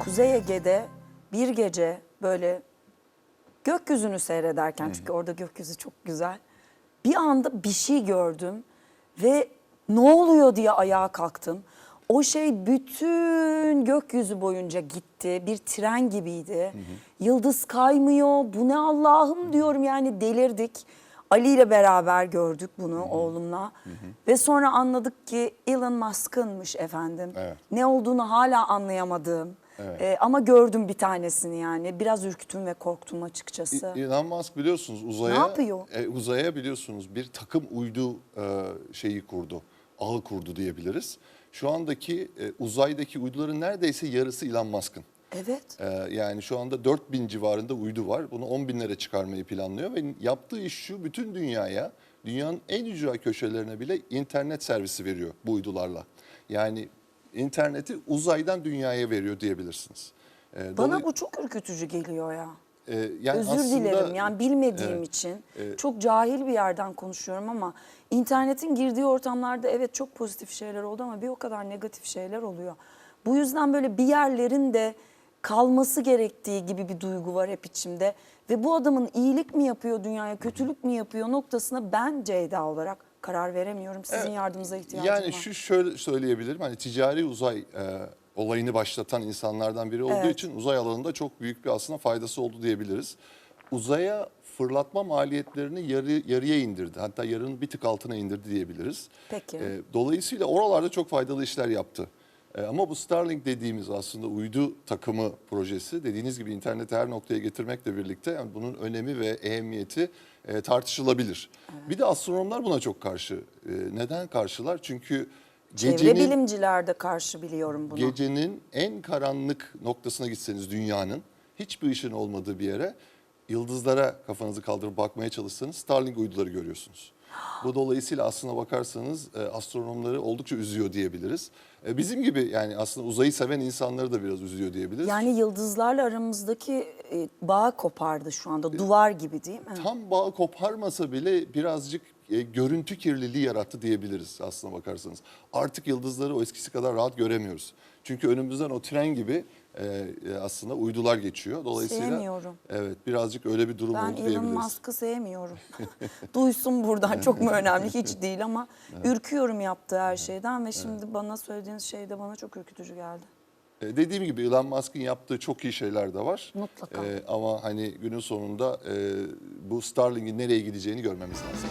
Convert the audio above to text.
Kuzey Ege'de bir gece böyle gökyüzünü seyrederken çünkü orada gökyüzü çok güzel. Bir anda bir şey gördüm ve ne oluyor diye ayağa kalktım. O şey bütün gökyüzü boyunca gitti. Bir tren gibiydi. Yıldız kaymıyor. Bu ne Allah'ım diyorum yani delirdik. Ali ile beraber gördük bunu oğlumla. Ve sonra anladık ki Elon Musk'ınmış efendim. Evet. Ne olduğunu hala anlayamadığım. Evet. Ee, ama gördüm bir tanesini yani. Biraz ürktüm ve korktum açıkçası. İ- Elon Musk biliyorsunuz uzaya Ne yapıyor? e, uzaya biliyorsunuz bir takım uydu e, şeyi kurdu. Ağı kurdu diyebiliriz. Şu andaki e, uzaydaki uyduların neredeyse yarısı Elon Musk'ın. Evet. E, yani şu anda 4000 civarında uydu var. Bunu 10 binlere çıkarmayı planlıyor ve yaptığı iş şu bütün dünyaya, dünyanın en ücra köşelerine bile internet servisi veriyor bu uydularla. Yani interneti uzaydan dünyaya veriyor diyebilirsiniz. E, Bana bu çok ürkütücü geliyor ya. e, yani Özür aslında- dilerim yani bilmediğim Evet, için. evet. Çok cahil bir yerden konuşuyorum ama internetin girdiği ortamlarda evet çok pozitif şeyler oldu ama bir o kadar negatif şeyler oluyor. Bu yüzden böyle bir yerlerin de kalması gerektiği gibi bir duygu var hep içimde. Ve bu adamın iyilik mi yapıyor dünyaya, kötülük mü yapıyor noktasına ben Ceyda olarak karar veremiyorum. Sizin Evet. yardımınıza ihtiyacım Yani var. şu şöyle söyleyebilirim. Hani ticari uzay e, olayını başlatan insanlardan biri olduğu Evet. için uzay alanında çok büyük bir aslında faydası oldu diyebiliriz. Uzaya fırlatma maliyetlerini yarı, yarıya indirdi. Hatta yarının bir tık altına indirdi diyebiliriz. Peki. E, dolayısıyla oralarda çok faydalı işler yaptı. E, ama bu Starlink dediğimiz aslında uydu takımı projesi dediğiniz gibi interneti her noktaya getirmekle birlikte yani bunun önemi ve ehemmiyeti e, tartışılabilir. Bir de astronomlar buna çok karşı. E, neden karşılar? Çünkü Çevre gecenin, bilimciler de karşı biliyorum bunu. gecenin en karanlık noktasına gitseniz dünyanın hiçbir ışığın olmadığı bir yere yıldızlara kafanızı kaldırıp bakmaya çalışsanız Starlink uyduları görüyorsunuz. Bu dolayısıyla aslına bakarsanız e, astronomları oldukça üzüyor diyebiliriz. E, bizim gibi yani aslında uzayı seven insanları da biraz üzüyor diyebiliriz. Yani yıldızlarla aramızdaki e, bağ kopardı şu anda. Duvar gibi değil mi? Tam bağ koparmasa bile birazcık e, görüntü kirliliği yarattı diyebiliriz aslına bakarsanız. Artık yıldızları o eskisi kadar rahat göremiyoruz. Çünkü önümüzden o tren gibi e, e, aslında uydular geçiyor. Dolayısıyla Sevmiyorum. evet birazcık öyle bir durum Ben oldu Elon diyebiliriz. Musk'ı sevmiyorum. Duysun buradan çok mu önemli hiç değil ama ürküyorum yaptığı her şeyden ve şimdi bana söylediğiniz şey de bana çok ürkütücü geldi. E, dediğim gibi Elon Musk'ın yaptığı çok iyi şeyler de var. Mutlaka. E, ama hani günün sonunda e, bu Starlink'in nereye gideceğini görmemiz lazım.